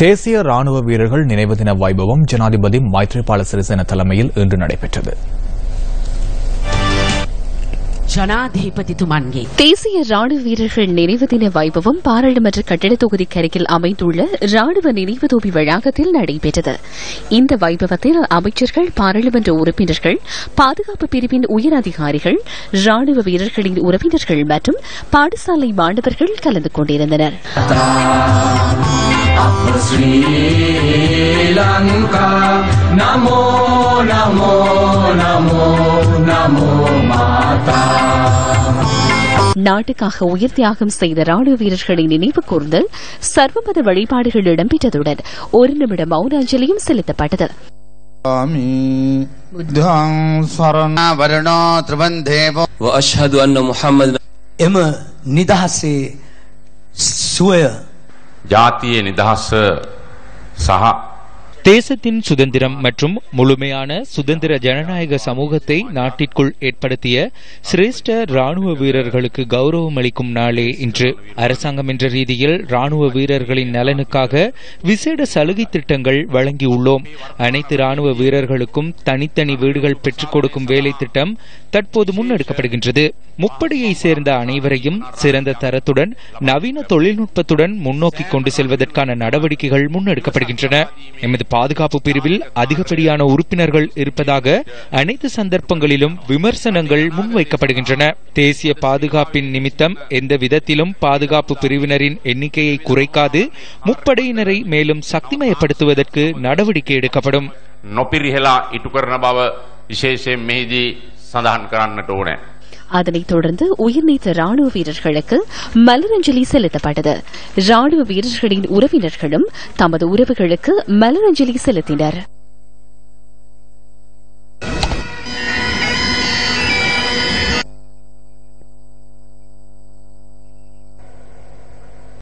தேசிய ராணுவ வீரர்கள் நினைவு தின வைபவம் ஜனாதிபதி மைத்ரிபால சிறிசேன தலைமையில் இன்று நடைபெற்றது. ஜனாதிபதி தேசிய ராணுவ வீரர்கள் நினைவு தின வைபவம் பாராளுமன்ற கட்டிட தொகுதிக்கு அருகில் அமைந்துள்ள ராணுவ நினைவு தோபி வளாகத்தில் நடைபெற்றது. இந்த வைபவத்தில் அமைச்சர்கள் பாராளுமன்ற உறுப்பினர்கள் பாதுகாப்பு பிரிவின் உயர் அதிகாரிகள் ராணுவ வீரர்களின் உறவினர்கள் மற்றும் பாடசாலை மாணவர்கள் கலந்து கொண்டிருந்தனா் का नमो नमो नमो नमो माता நாட்டுக்காக உயிர் தியாகம் செய்த ராணுவ வீரர்களை நினைவு கூர்ந்தல் சர்வமத வழிபாடுகள் இடம்பெற்றதுடன் ஒரு நிமிட மௌன அஞ்சலியும் செலுத்தப்பட்டது தேசத்தின் சுதந்திரம் மற்றும் முழுமையான சுதந்திர ஜனநாயக சமூகத்தை நாட்டிற்குள் ஏற்படுத்திய சிரேஷ்ட ராணுவ வீரர்களுக்கு கௌரவம் அளிக்கும் நாளே இன்று. அரசாங்கம் என்ற ரீதியில் ராணுவ வீரர்களின் நலனுக்காக விசேட சலுகை திட்டங்கள் வழங்கியுள்ளோம். அனைத்து ராணுவ வீரர்களுக்கும் தனித்தனி வீடுகள் பெற்றுக் கொடுக்கும் வேலை திட்டம் தற்போது முன்னெடுக்கப்படுகின்றது. முப்படையை சேர்ந்த அனைவரையும் சிறந்த தரத்துடன் நவீன தொழில்நுட்பத்துடன் முன்னோக்கி கொண்டு செல்வதற்கான நடவடிக்கைகள் முன்னெடுக்கப்படுகின்றன. எமது பாதுகாப்பு பிரிவில் அதிகப்படியான உறுப்பினர்கள் இருப்பதாக அனைத்து சந்தர்ப்பங்களிலும் விமர்சனங்கள் முன்வைக்கப்படுகின்றன. தேசிய பாதுகாப்பின் நிமித்தம் எந்த விதத்திலும் பாதுகாப்பு பிரிவினரின் எண்ணிக்கையை குறைக்காது முப்படையினரை மேலும் சக்திமயப்படுத்துவதற்கு நடவடிக்கை எடுக்கப்படும். நொப்பிரிஹெலா இட்டுகர்ணபாவ விசேஷம் மீதி சந்தான் கரான் அதனைத் தொடர்ந்து உயிர்நீத்த ராணுவ வீரர்களுக்கு மலரஞ்சலி செலுத்தப்பட்டது. ராணுவ வீரர்களின் உறவினர்களும் தமது உறவுகளுக்கு மலரஞ்சலி செலுத்தினர்.